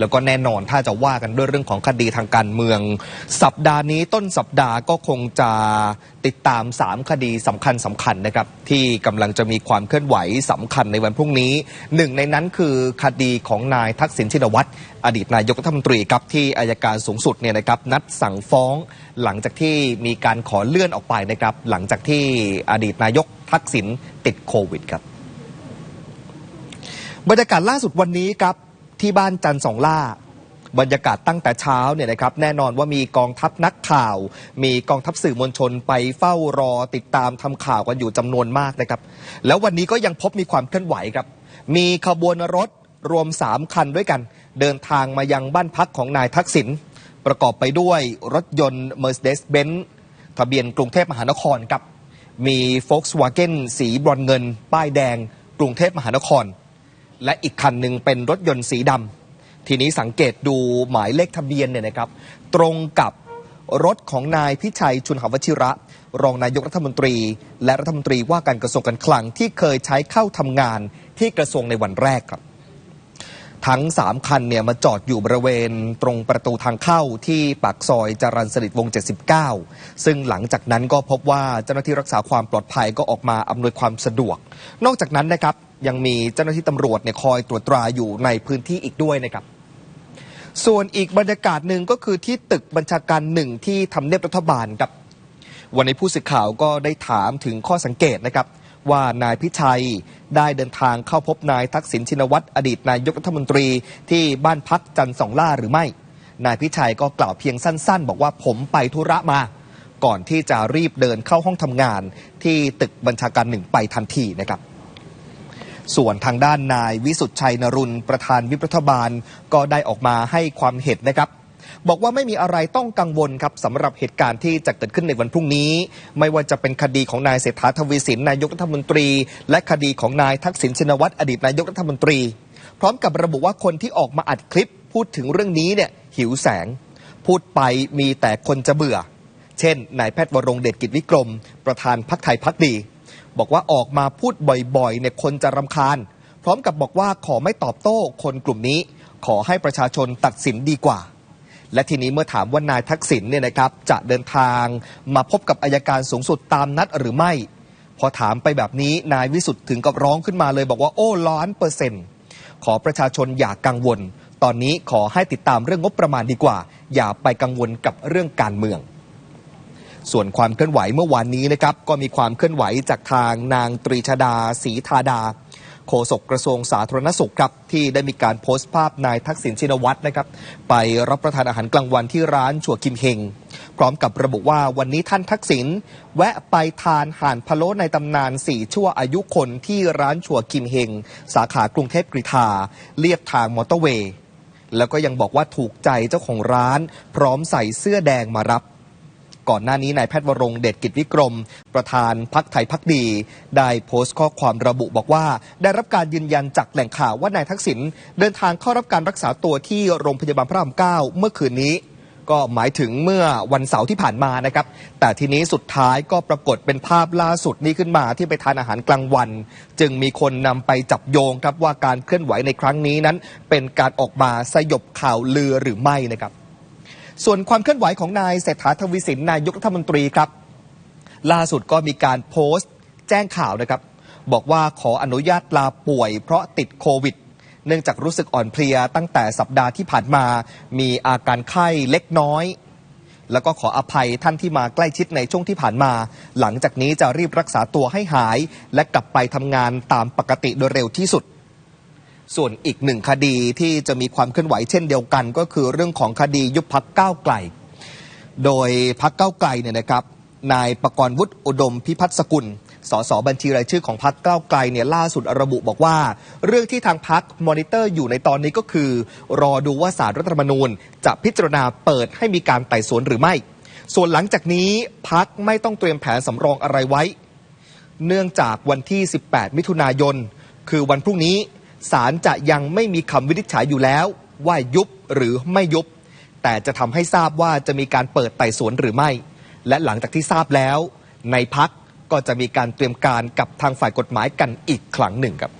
แล้วก็แน่นอนถ้าจะว่ากันด้วยเรื่องของคดีทางการเมือง สัปดาห์นี้ต้นสัปดาห์ก็คงจะติดตาม 3 คดีสำคัญสำคัญนะครับ ที่กำลังจะมีความเคลื่อนไหวสำคัญในวันพรุ่งนี้หนึ่งในนั้นคือคดีของนายทักษิณชินวัตรอดีตนายกรัฐมนตรีครับที่อายการสูงสุดเนี่ยนะครับนัดสั่งฟ้องหลังจากที่มีการขอเลื่อนออกไปนะครับ หลังจากที่อดีตนายกทักษิณติดโควิดครับบรรยากาศล่าสุดวันนี้ครับ ที่บ้านจันสองล่า บรรยากาศตั้งแต่เช้าเนี่ยนะครับแน่นอนว่ามีกองทัพนักข่าว มีกองทัพสื่อมวลชนไปเฝ้ารอติดตามทำข่าวกันอยู่จำนวนมากนะครับ แล้ววันนี้ก็ยังพบมีความเคลื่อนไหวครับ มีขบวนรถรวม 3 คันด้วยกัน เดินทางมายังบ้านพักของนายทักษิณประกอบไปด้วยรถยนต์ Mercedes-Benz ทะเบียนกรุงเทพมหานครครับมี Volkswagen สีบรอนเงิน ป้ายแดง กรุงเทพมหานคร และอีกคันหนึ่งเป็นรถยนต์สีดำทีนี้สังเกตดูหมายเลขทะเบียนเนี่ยนะครับ ตรงกับรถของนายพิชัยชุนหวชิระ รองนายกรัฐมนตรี และรัฐมนตรีว่าการกระทรวงการคลังที่เคยใช้เข้าทำงานที่กระทรวงในวันแรกครับ ทั้ง 3 คันเนี่ยมาจอดอยู่บริเวณตรงประตูทางเข้าที่ปากซอยจรัญสนิทวงศ์79 ซึ่งหลังจากนั้นก็พบว่าเจ้าหน้าที่รักษาความปลอดภัยก็ออกมาอำนวยความสะดวก นอกจากนั้นนะครับ ยังมีเจ้าหน้าที่ตำรวจเนี่ยคอยตรวจตราอยู่ในพื้นที่อีกด้วยนะครับ ส่วนอีกบรรยากาศหนึ่งก็คือที่ตึกบัญชาการหนึ่งที่ทำเนียบรัฐบาลครับวันนี้ผู้สื่อข่าวก็ได้ถามถึงข้อสังเกตนะครับ ว่านายพิชัยได้เดินทางเข้าพบนายทักษิณชินวัตรอดีตนายกรัฐมนตรีที่บ้านพักจันทร์สองล่าหรือไม่ นายพิชัยก็กล่าวเพียงสั้น ๆ บอกว่าผมไปธุระมา ก่อนที่จะรีบเดินเข้าห้องทำงาน ที่ตึกบัญชาการหนึ่งไปทันทีนะครับ ส่วนทางด้านนายวิสุทธ์ชัยนรุนประธานวิปรัฐบาล ก็ได้ออกมาให้ความเห็นนะครับ บอกว่าไม่มีอะไรต้องกังวลครับสำหรับเหตุการณ์ที่จะเกิดขึ้นในวันพรุ่งนี้ ไม่ว่าจะเป็นคดีของนายเศรษฐาทวีสินนายกรัฐมนตรี และคดีของนายทักษิณชินวัตรอดีตนายกรัฐมนตรี พร้อมกับระบุว่าคนที่ออกมาอัดคลิป พูดถึงเรื่องนี้เนี่ยหิวแสง พูดไปมีแต่คนจะเบื่อ เช่นนายแพทย์วรงเดชกิจวิกรม ประธานพักไทยพักดี บอกว่าออกมาพูดบ่อยๆเนี่ยคนจะรำคาญ พร้อมกับบอกว่าขอไม่ตอบโต้คนกลุ่มนี้ ขอให้ประชาชนตัดสินดีกว่า และทีนี้เมื่อถามว่านายทักษิณเนี่ยนะครับจะเดินทางมาพบกับอายการสูงสุดตามนัดหรือไม่ พอถามไปแบบนี้นายวิสุทธ์ถึงกับร้องขึ้นมาเลย บอกว่าโอ้ล้านเปอร์เซ็นต์ขอประชาชนอย่ากังวล ตอนนี้ขอให้ติดตามเรื่องงบประมาณดีกว่า อย่าไปกังวลกับเรื่องการเมือง ส่วนความเคลื่อนไหวเมื่อวานนี้นะครับก็มีความเคลื่อนไหวจากทางนางตรีชดาศรีธาดาโฆษกกระทรวงสาธารณสุขครับที่ได้มีการโพสต์ภาพนายทักษิณชินวัตรนะครับไปรับประทานอาหารกลางวันที่ร้านชัวกิมเฮงพร้อมกับระบุว่าวันนี้ท่านทักษิณแวะไปทานห่านพะโล้ในตำนานสี่ชั่วอายุคนที่ร้านชัวกิมเฮงสาขากรุงเทพกรีฑาเลียบทางมอเตอร์เวย์แล้วก็ยังบอกว่าถูกใจเจ้าของร้าน พร้อมใส่เสื้อแดงมารับ ก่อนหน้านี้นายแพทย์วรงเดชกิจวิกรม ประธานพักไทยพักดี ได้โพสต์ข้อความระบุบอกว่า ได้รับการยืนยันจากแหล่งข่าวว่านายทักษิณเดินทางเข้ารับการรักษาตัวที่โรงพยาบาลพระรามเก้าเมื่อคืนนี้ก็หมายถึงเมื่อวันเสาร์ที่ผ่านมานะครับ แต่ทีนี้สุดท้ายก็ปรากฏเป็นภาพล่าสุดนี้ขึ้นมาที่ไปทานอาหารกลางวัน จึงมีคนนำไปจับโยงครับว่าการเคลื่อนไหวในครั้งนี้นั้น เป็นการออกมาสยบข่าวลือหรือไม่นะครับ ส่วนความเคลื่อนไหวของนายเศรษฐาทวีสินนายกรัฐมนตรีครับ ล่าสุดก็มีการโพสต์แจ้งข่าวนะครับ บอกว่าขออนุญาตลาป่วย เพราะติดโควิด เนื่องจากรู้สึกอ่อนเพลียตั้งแต่สัปดาห์ที่ผ่านมา มีอาการไข้เล็กน้อย แล้วก็ขออภัยท่านที่มาใกล้ชิดในช่วงที่ผ่านมา หลังจากนี้จะรีบรักษาตัวให้หาย และกลับไปทำงานตามปกติโดยเร็วที่สุด ส่วนอีกหนึ่งคดีที่จะมีความเคลื่อนไหวเช่นเดียวกัน ก็คือเรื่องของคดียุบพักก้าวไกล โดยพักเก้าวไกลเนี่ยนะครับนายประกรณ์วุฒิอุดมพิพัฒน์สกุล สสบัญชีรายชื่อของพักเก้าวไกลเนี่ยล่าสุดระบุบอกว่า เรื่องที่ทางพักมอนิเตอร์อยู่ในตอนนี้ก็คือ รอดูว่าสารรัฐธรรมนูญ จะพิจารณาเปิดให้มีการไต่สวนหรือไม่ ส่วนหลังจากนี้พักไม่ต้องเตรียมแผนสำรองอะไรไว้ เนื่องจากวันที่ 18 มิถุนายน คือวันพรุ่งนี้ ศาลจะยังไม่มีคำวินิจฉัยอยู่แล้ว ว่ายุบหรือไม่ยุบ แต่จะทำให้ทราบว่าจะมีการเปิดไต่สวนหรือไม่ และหลังจากที่ทราบแล้ว ในพักก็จะมีการเตรียมการกับทางฝ่ายกฎหมายกันอีกครั้งหนึ่งครับ